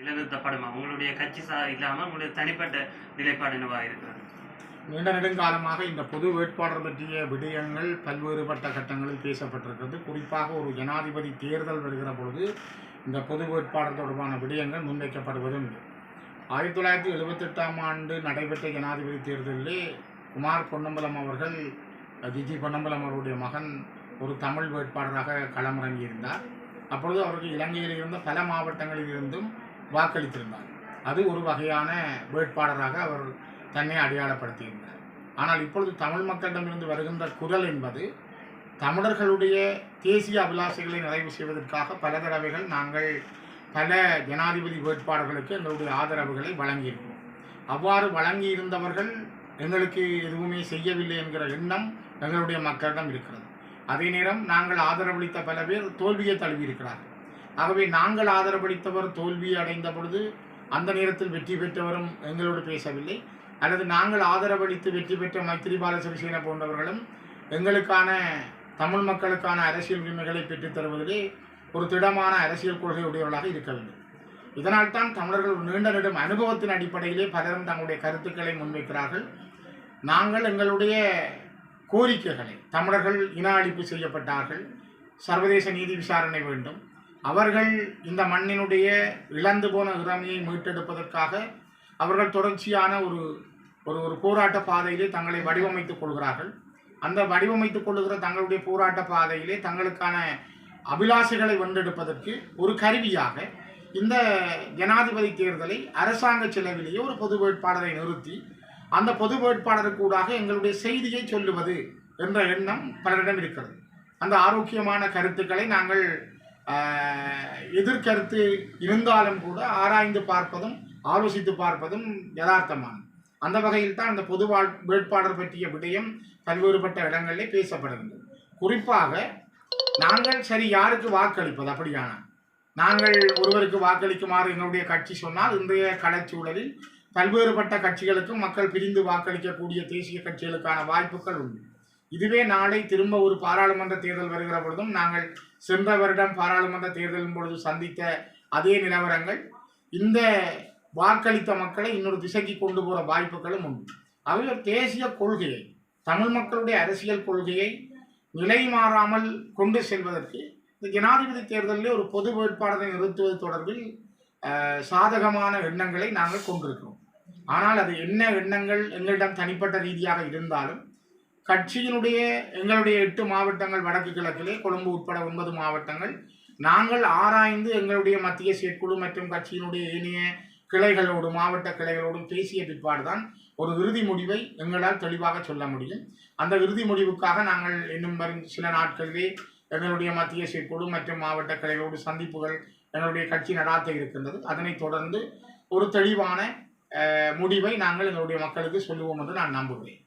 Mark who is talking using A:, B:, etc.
A: நிலைநிறுத்தப்படுமா? உங்களுடைய கட்சி சா இல்லாமல் உங்களுடைய தனிப்பட்ட நிலைப்பாடு என்னவாக இருக்கிறது?
B: நீண்ட நெடுங்காலமாக இந்த பொது வேட்பாளர் பற்றிய விடயங்கள் பல்வேறுபட்ட கட்டங்களில் பேசப்பட்டிருக்கிறது. குறிப்பாக ஒரு ஜனாதிபதி தேர்தல் வருகிற பொழுது இந்த பொது வேட்பாளர் தொடர்பான விடயங்கள் முன்வைக்கப்படுவதும் உண்டு. ஆயிரத்தி தொள்ளாயிரத்தி எழுபத்தெட்டாம் ஆண்டு நடைபெற்ற ஜனாதிபதி தேர்தலிலே குமார் பொன்னம்பலம் அவர்கள் ஜிஜி பொன்னம்பலம் அவருடைய மகன் ஒரு தமிழ் வேட்பாளராக களமிறங்கியிருந்தார். அப்பொழுது அவருக்கு இலங்கையில் இருந்த பல மாவட்டங்களில் இருந்தும் வாக்களித்திருந்தார். அது ஒரு வகையான வேட்பாளராக அவர் தன்னை அடையாளப்படுத்தியிருந்தார். ஆனால் இப்பொழுது தமிழ் மக்களிடமிருந்து வருகின்ற குரல் என்பது தமிழர்களுடைய தேசிய அபிலாஷைகளை நிறைவு செய்வதற்காக பல தடவைகள் நாங்கள் பல ஜனாதிபதி வேட்பாளர்களுக்கு எங்களுடைய ஆதரவுகளை வழங்கியிருக்கிறோம். அவ்வாறு வழங்கியிருந்தவர்கள் எங்களுக்கு எதுவுமே செய்யவில்லை என்கிற எண்ணம் எங்களுடைய மக்களிடம் இருக்கிறது. அதே நேரம் நாங்கள் ஆதரவளித்த பல பேர் தோல்வியை தழுவியிருக்கிறார்கள். ஆகவே நாங்கள் ஆதரவளித்தவர் தோல்வி அடைந்த பொழுது அந்த நேரத்தில் வெற்றி பெற்றவரும் எங்களோடு பேசவில்லை. அல்லது நாங்கள் ஆதரவளித்து வெற்றி பெற்ற மைத்திரிபால சிறிசேன போன்றவர்களும் எங்களுக்கான தமிழ் மக்களுக்கான அரசியல் உரிமைகளை பெற்றுத் தருவதிலே ஒரு திடமான அரசியல் கொள்கை உடையவர்களாக இருக்கவில்லை. இதனால் தான் தமிழர்கள் நீண்ட நெடும் அனுபவத்தின் அடிப்படையிலே பலரும் தங்களுடைய கருத்துக்களை முன்வைக்கிறார்கள். நாங்கள் எங்களுடைய கோரிக்கைகளை தமிழர்கள் இன அழிப்பு செய்யப்பட்டார்கள். சர்வதேச நீதி விசாரணை வேண்டும். அவர்கள் இந்த மண்ணினுடைய இழந்து போன இறமையை மீட்டெடுப்பதற்காக அவர்கள் தொடர்ச்சியான ஒரு ஒரு ஒரு போராட்ட பாதையிலே தங்களை வடிவமைத்துக் கொள்கிறார்கள். அந்த வடிவமைத்துக் கொள்ளுகிற தங்களுடைய போராட்ட பாதையிலே தங்களுக்கான அபிலாஷைகளை வென்றெடுப்பதற்கு ஒரு கருவியாக இந்த ஜனாதிபதி தேர்தலை அரசாங்க செலவிலேயே ஒரு பொது வேட்பாளரை நிறுத்தி அந்த பொது வேட்பாளருக்கூடாக எங்களுடைய செய்தியை சொல்லுவது என்ற எண்ணம் பலரிடம் இருக்கிறது. அந்த ஆரோக்கியமான கருத்துக்களை நாங்கள் எதிர்கருத்து இருந்தாலும் கூட ஆராய்ந்து பார்ப்பதும் ஆலோசித்து பார்ப்பதும் யதார்த்தமானது. அந்த வகையில் தான் அந்த பொது வாழ் வேட்பாளர் பற்றிய விடயம் பல்வேறுபட்ட இடங்களிலே பேசப்படுகின்றது. குறிப்பாக நாங்கள் சரி யாருக்கு வாக்களிப்பது அப்படியான? நாங்கள் ஒருவருக்கு வாக்களிக்குமாறு எங்களுடைய கட்சி சொன்னால் இன்றைய களச்சூழலில் பல்வேறுபட்ட கட்சிகளுக்கும் மக்கள் பிரிந்து வாக்களிக்கக்கூடிய தேசிய கட்சிகளுக்கான வாய்ப்புகள் உண்டு. இதுவே நாளை திரும்ப ஒரு பாராளுமன்ற தேர்தல் வருகிற பொழுதும் நாங்கள் சென்ற வருடம் பாராளுமன்ற தேர்தலின் பொழுது சந்தித்த அதே நிலவரங்கள் இந்த வாக்களித்த மக்களை இன்னொரு திசைக்கு கொண்டு போகிற வாய்ப்புகளும் உண்டு. ஆகவே தேசிய கொள்கையை தமிழ் மக்களுடைய அரசியல் கொள்கையை நிலை மாறாமல் கொண்டு செல்வதற்கு இந்த ஜனாதிபதி தேர்தலில் ஒரு பொது வேட்பாளரை நிறுத்துவது தொடர்பில் சாதகமான எண்ணங்களை நாங்கள் கொண்டிருக்கிறோம். ஆனால் அது என்ன எண்ணங்கள் எங்களிடம் தனிப்பட்ட ரீதியாக இருந்தாலும் கட்சியினுடைய எங்களுடைய எட்டு மாவட்டங்கள் வடக்கு கிழக்கிலே கொழும்பு உட்பட ஒன்பது மாவட்டங்கள். நாங்கள் ஆராய்ந்து எங்களுடைய மத்திய செயற்குழு மற்றும் கட்சியினுடைய ஏனைய கிளைகளோடு மாவட்ட கிளைகளோடும் பேசிய பிற்பாடுதான் ஒரு இறுதி முடிவை எங்களால் தெளிவாக சொல்ல முடியும். அந்த இறுதி முடிவுக்காக நாங்கள் இன்னும் வரும் சில நாட்களிலே எங்களுடைய மத்திய செயற்குழு மற்றும் மாவட்ட கிளைகளோடு சந்திப்புகள் எங்களுடைய கட்சி நடாத்த இருக்கின்றது. அதனைத் தொடர்ந்து ஒரு தெளிவான முடிவை நாங்கள் எங்களுடைய மக்களுக்கு சொல்லுவோம் என்று நான் நம்புகிறேன்.